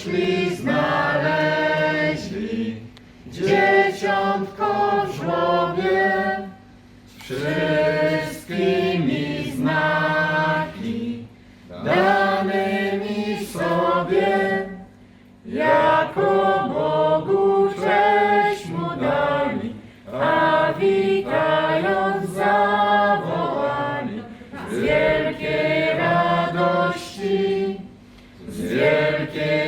Poszli, znaleźli dzieciątko w żłobie, wszystkimi znaki danymi sobie, jako Bogu cześć mu dali, a witając zawołali z wielkiej radości, z wielkiej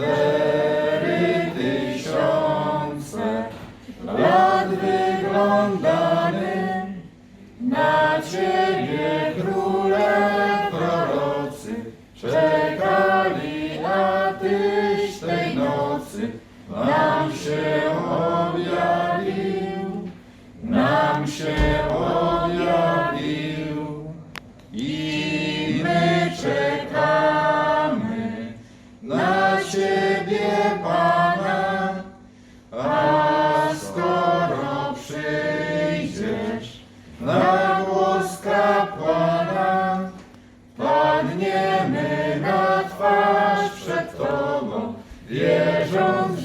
cztery tysiące lat wyglądany. Na Ciebie króle prorocy czekali, a Tyś tej nocy nam się objawił, nam się objawił. I my czekamy na głos kapłana, padniemy na twarz przed Tobą, wierząc,